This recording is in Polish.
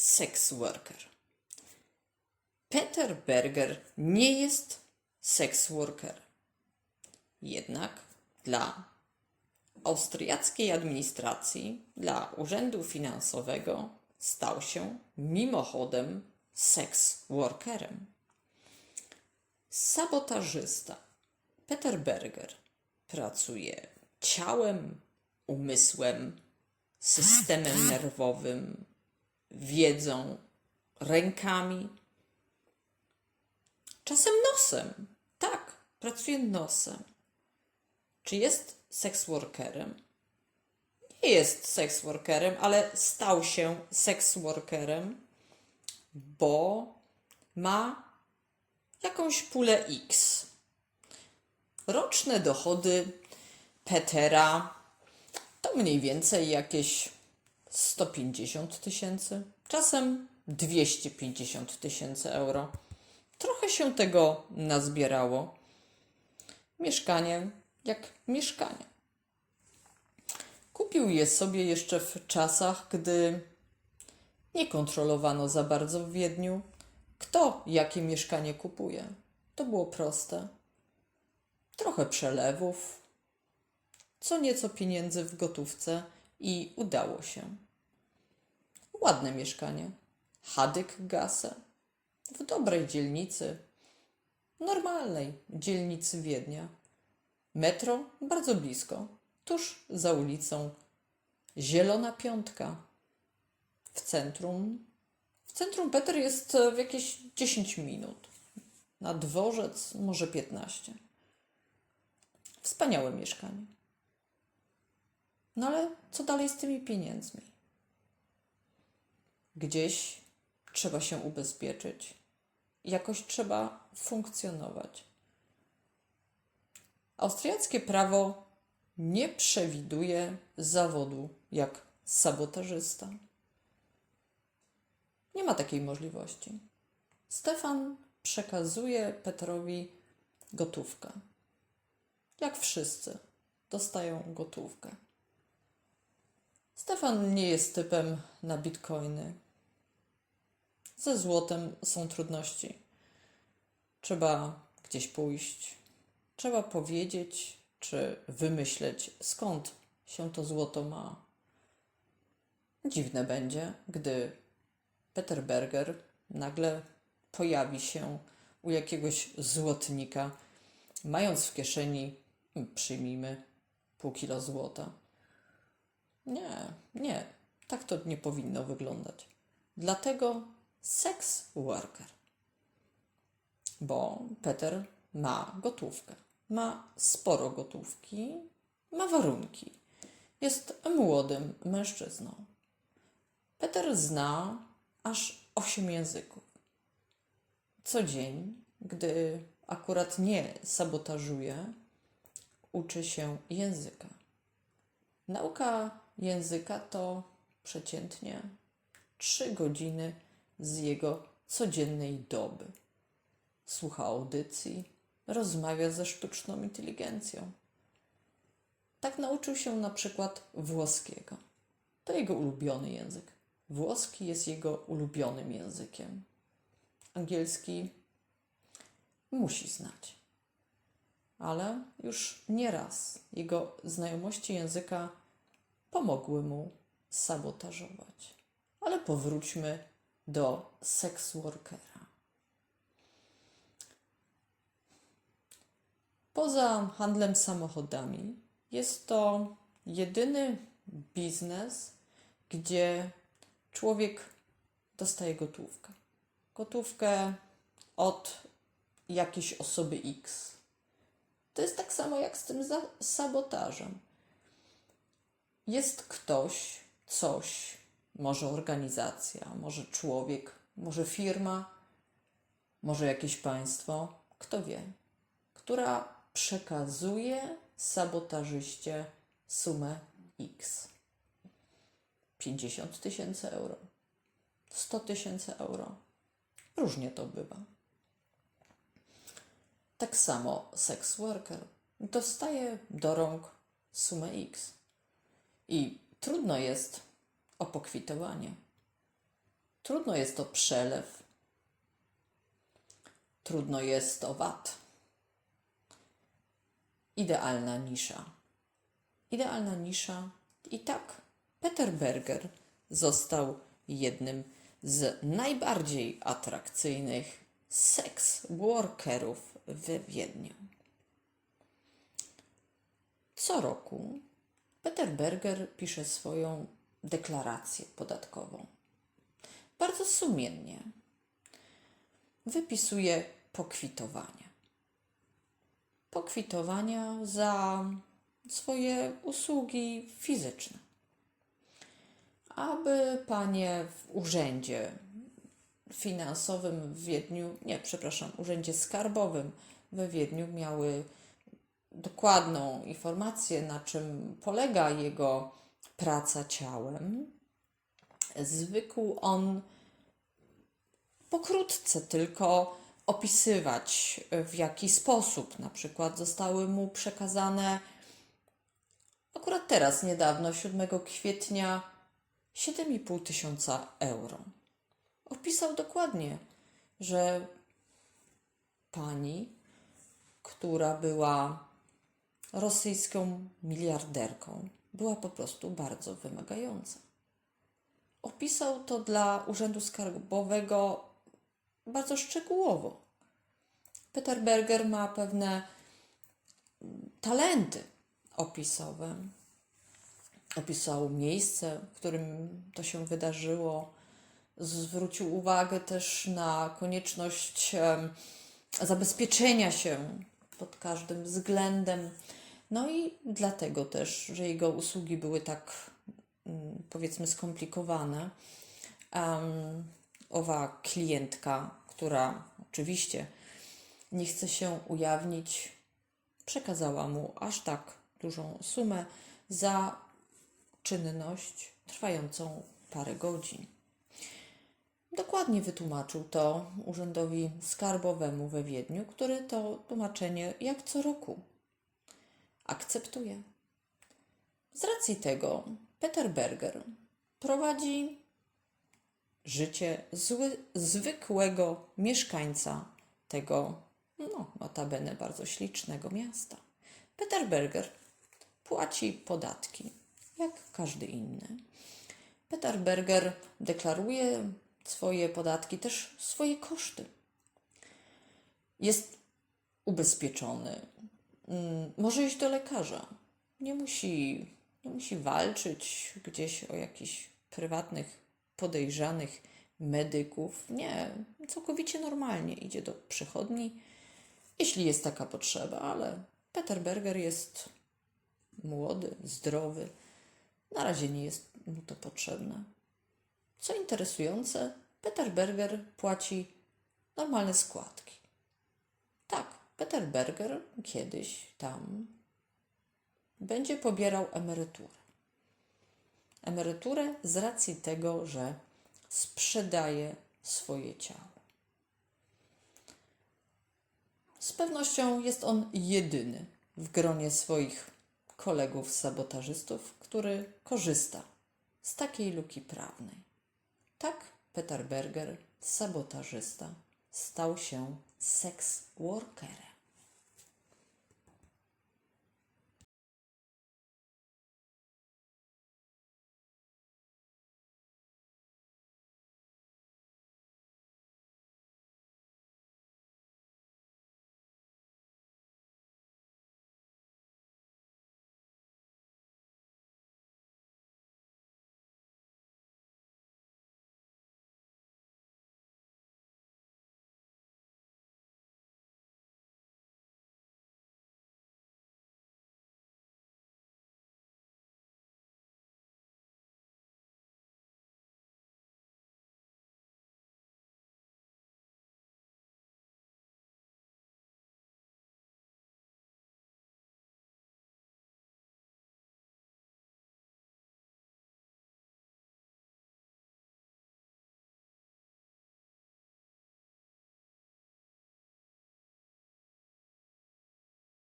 sex worker. Peter Berger nie jest sex worker. Jednak dla austriackiej administracji, dla urzędu finansowego stał się mimochodem sex workerem. Sabotażysta Peter Berger pracuje ciałem, umysłem, systemem nerwowym, wiedzą, rękami, czasem nosem. Tak, pracuje nosem. Czy jest seks workerem? Nie jest seks workerem, ale stał się seks workerem, bo ma jakąś pulę X. Roczne dochody Petera to mniej więcej jakieś 150 tysięcy, czasem 250 tysięcy euro. Trochę się tego nazbierało. Mieszkanie jak mieszkanie. Kupił je sobie jeszcze w czasach, gdy nie kontrolowano za bardzo w Wiedniu, kto jakie mieszkanie kupuje. To było proste. Trochę przelewów, co nieco pieniędzy w gotówce i udało się. Ładne mieszkanie. Hadyk Gasse. W dobrej dzielnicy. Normalnej dzielnicy Wiednia. Metro bardzo blisko, tuż za ulicą. Zielona Piątka. W centrum. W centrum Peter jest w jakieś 10 minut. Na dworzec może 15. Wspaniałe mieszkanie. No ale co dalej z tymi pieniędzmi? Gdzieś trzeba się ubezpieczyć, jakoś trzeba funkcjonować. Austriackie prawo nie przewiduje zawodu jak sabotażysta. Nie ma takiej możliwości. Stefan przekazuje Petrowi gotówkę. Jak wszyscy dostają gotówkę. Stefan nie jest typem na bitcoiny. Ze złotem są trudności. Trzeba gdzieś pójść, trzeba powiedzieć czy wymyśleć, skąd się to złoto ma. Dziwne będzie, gdy Peter Berger nagle pojawi się u jakiegoś złotnika, mając w kieszeni, przyjmijmy, pół kilo złota. Nie, nie, tak to nie powinno wyglądać. Dlatego sex worker. Bo Peter ma gotówkę. Ma sporo gotówki, ma warunki. Jest młodym mężczyzną. Peter zna aż osiem języków. Co dzień, gdy akurat nie sabotażuje, uczy się języka. Nauka języka to przeciętnie trzy godziny z jego codziennej doby. Słucha audycji, rozmawia ze sztuczną inteligencją. Tak nauczył się na przykład włoskiego. To jego ulubiony język. Włoski jest jego ulubionym językiem. Angielski musi znać. Ale już nieraz jego znajomości języka pomogły mu sabotażować. Ale powróćmy do sex workera. Poza handlem samochodami jest to jedyny biznes, gdzie człowiek dostaje gotówkę. Gotówkę od jakiejś osoby X. To jest tak samo jak z tym sabotażem. Jest ktoś, coś, może organizacja, może człowiek, może firma, może jakieś państwo, kto wie, która przekazuje sabotażyście sumę X. 50 tysięcy euro, 100 tysięcy euro. Różnie to bywa. Tak samo sex worker dostaje do rąk sumę X. I trudno jest o pokwitowanie. Trudno jest to przelew. Trudno jest to VAT. Idealna nisza. Idealna nisza. I tak Peter Berger został jednym z najbardziej atrakcyjnych seks workerów w Wiedniu. Co roku Peter Berger pisze swoją deklarację podatkową. Bardzo sumiennie wypisuje pokwitowania. Pokwitowania za swoje usługi fizyczne. Aby panie w urzędzie finansowym w Wiedniu, nie, przepraszam, urzędzie skarbowym we Wiedniu miały dokładną informację, na czym polega jego praca ciałem, zwykł on pokrótce tylko opisywać, w jaki sposób na przykład zostały mu przekazane akurat teraz, niedawno, 7 kwietnia, 7,5 tysiąca euro. Opisał dokładnie, że pani, która była rosyjską miliarderką, była po prostu bardzo wymagająca. Opisał to dla Urzędu Skarbowego bardzo szczegółowo. Peter Berger ma pewne talenty opisowe. Opisał miejsce, w którym to się wydarzyło. Zwrócił uwagę też na konieczność zabezpieczenia się pod każdym względem. No i dlatego też, że jego usługi były tak, mm, powiedzmy, skomplikowane. Em, owa klientka, która oczywiście nie chce się ujawnić, przekazała mu aż tak dużą sumę za czynność trwającą parę godzin. Dokładnie wytłumaczył to urzędowi skarbowemu we Wiedniu, który to tłumaczenie jak co roku akceptuje. Z racji tego Peter Berger prowadzi życie zły, zwykłego mieszkańca tego, no, notabene bardzo ślicznego miasta. Peter Berger płaci podatki, jak każdy inny. Peter Berger deklaruje swoje podatki, też swoje koszty. Jest ubezpieczony, może iść do lekarza. Nie musi, nie musi walczyć gdzieś o jakichś prywatnych, podejrzanych medyków. Nie, całkowicie normalnie idzie do przychodni, jeśli jest taka potrzeba, ale Peter Berger jest młody, zdrowy. Na razie nie jest mu to potrzebne. Co interesujące, Peter Berger płaci normalne składki. Peter Berger kiedyś tam będzie pobierał emeryturę. Emeryturę z racji tego, że sprzedaje swoje ciało. Z pewnością jest on jedyny w gronie swoich kolegów sabotażystów, który korzysta z takiej luki prawnej. Tak Peter Berger, sabotażysta, stał się seks workerem.